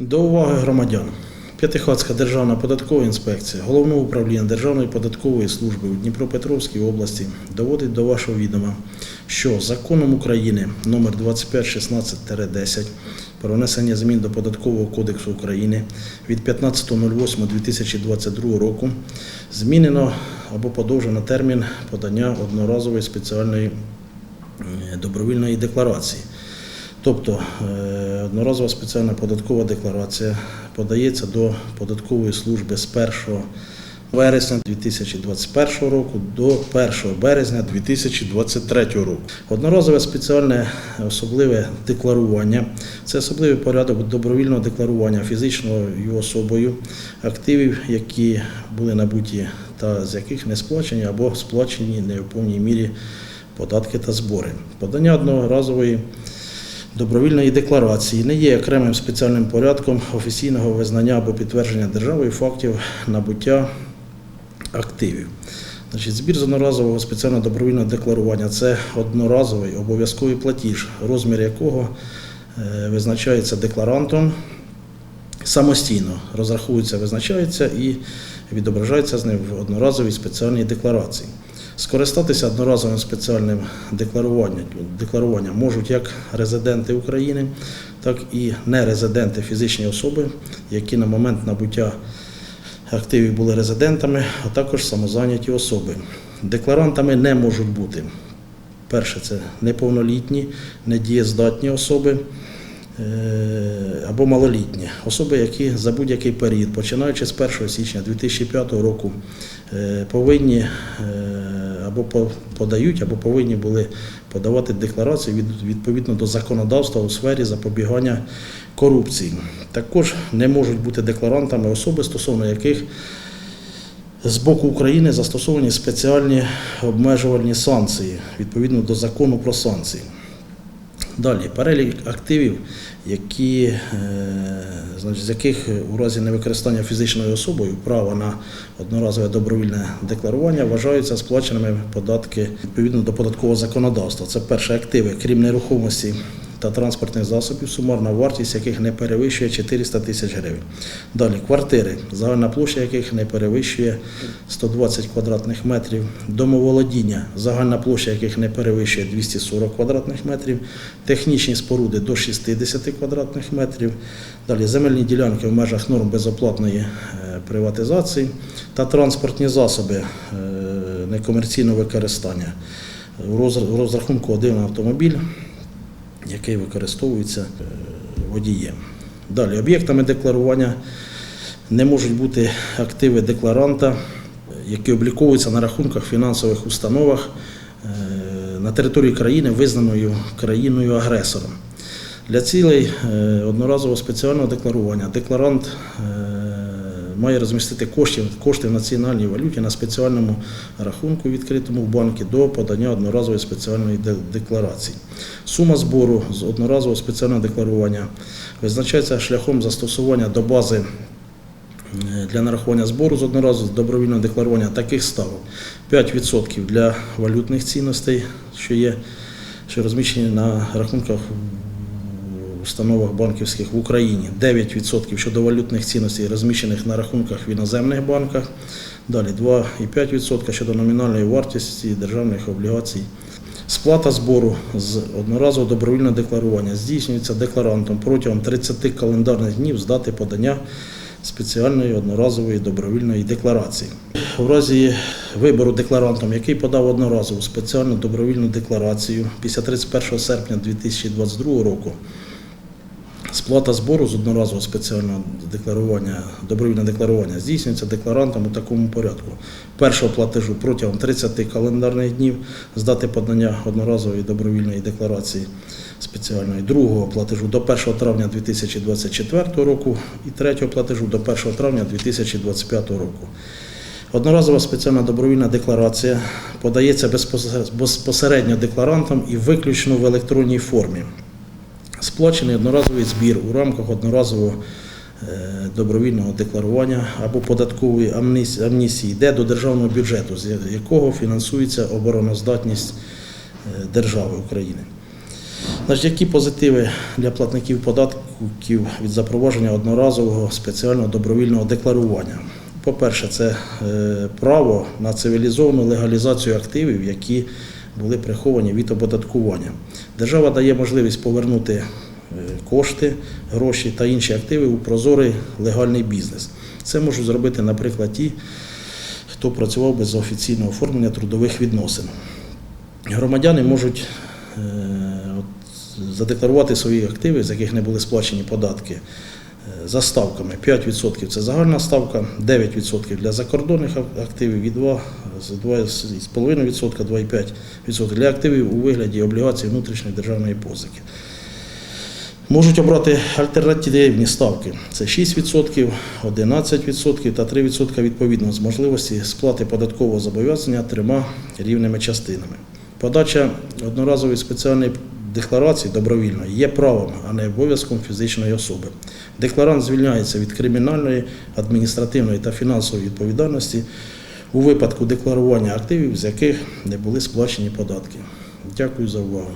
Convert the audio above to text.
До уваги громадян. П'ятихатська державна податкова інспекція Головного управління Державної податкової служби у Дніпропетровській області доводить до вашого відома, що законом України номер 2516-10 про внесення змін до Податкового кодексу України від 15.08.2022 року змінено або подовжено термін подання одноразової спеціальної е, добровільної декларації. Тобто е, одноразова спеціальна податкова декларація подається до податкової служби з 1 вересня 2021 року до 1 березня 2023 року. Одноразове спеціальне особливе декларування це особливий порядок добровільного декларування фізичною особою активів, які були набуті та з яких не сплачені або сплачені не в повній мірі податки та збори. Подання одноразової добровільної декларації не є окремим спеціальним порядком офіційного визнання або підтвердження державою фактів набуття активів. Значить, збір з одноразового спеціального добровільного декларування це одноразовий обов'язковий платіж, розмір якого е, визначається декларантом самостійно, розраховується, визначається і відображається з ним в одноразовій спеціальній декларації. Скористатися одноразовим спеціальним декларуванням, декларуванням можуть як резиденти України, так і нерезиденти фізичні особи, які на момент набуття активів були резидентами, а також самозайняті особи. Декларантами не можуть бути. Перше, це неповнолітні, недієздатні особи е, або малолітні особи, які за будь-який період, починаючи з 1 січня 2005 року, е, повинні е, або по- подають, або повинні були подавати декларації від- відповідно до законодавства у сфері запобігання корупції. Також не можуть бути декларантами особи, стосовно яких з боку України застосовані спеціальні обмежувальні санкції відповідно до закону про санкції. Далі перелік активів, які, е, значить, з яких у разі невикористання фізичною особою право на одноразове добровільне декларування вважаються сплаченими податки відповідно до податкового законодавства. Це перше активи, крім нерухомості та транспортних засобів, сумарна вартість яких не перевищує 400 тисяч гривень. Далі. Квартири, загальна площа яких не перевищує 120 квадратних метрів, домоволодіння, загальна площа яких не перевищує 240 квадратних метрів, технічні споруди до 60 квадратних метрів, далі. Земельні ділянки в межах норм безоплатної е, приватизації та транспортні засоби е, некомерційного використання. У розрахунку один автомобіль який використовується е, водієм. Далі об'єктами декларування не можуть бути активи декларанта, які обліковуються на рахунках фінансових установах е, на території країни, визнаною країною-агресором. Для цілей е, одноразового спеціального декларування декларант має розмістити кошти, кошти в національній валюті на спеціальному рахунку, відкритому в банку, до подання одноразової спеціальної декларації. Сума збору з одноразового спеціального декларування визначається шляхом застосування до бази е, для нарахування збору з одноразового добровільного декларування таких ставок 5% для валютних цінностей, що є, що розміщені на рахунках установах банківських в Україні, 9% щодо валютних цінностей, розміщених на рахунках в іноземних банках, далі 2,5% щодо номінальної вартості державних облігацій. Сплата збору з одноразового добровільного декларування здійснюється декларантом протягом 30 календарних днів з дати подання спеціальної одноразової добровільної декларації. У разі вибору декларантом, який подав одноразову спеціальну добровільну декларацію після 31 серпня 2022 року, Сплата збору з одноразового спеціального декларування, добровільне декларування здійснюється декларантом у такому порядку. Першого платежу протягом 30 календарних днів з дати подання одноразової добровільної декларації спеціальної, другого платежу до 1 травня 2024 року і третього платежу до 1 травня 2025 року. Одноразова спеціальна добровільна декларація подається безпосередньо декларантом і виключно в електронній формі. Сплачений одноразовий збір у рамках одноразового е, добровільного декларування або податкової амністії йде до державного бюджету, з якого фінансується обороноздатність е, держави України. Значить, які позитиви для платників податків від запровадження одноразового спеціального добровільного декларування? По-перше, це е, право на цивілізовану легалізацію активів, які були приховані від оподаткування. Держава дає можливість повернути е, кошти, гроші та інші активи у прозорий легальний бізнес. Це можуть зробити, наприклад, ті, хто працював без офіційного оформлення трудових відносин. Громадяни можуть е, задекларувати свої активи, з яких не були сплачені податки, за ставками 5% це загальна ставка, 9% для закордонних активів і 2, 2,5%, 2,5% для активів у вигляді облігацій внутрішньої державної позики. Можуть обрати альтернативні ставки. Це 6%, 11% та 3% відповідно з можливості сплати податкового зобов'язання трьома рівними частинами. Подача одноразової спеціальної декларації добровільно є правом, а не обов'язком фізичної особи. Декларант звільняється від кримінальної, адміністративної та фінансової відповідальності у випадку декларування активів, з яких не були сплачені податки. Дякую за увагу.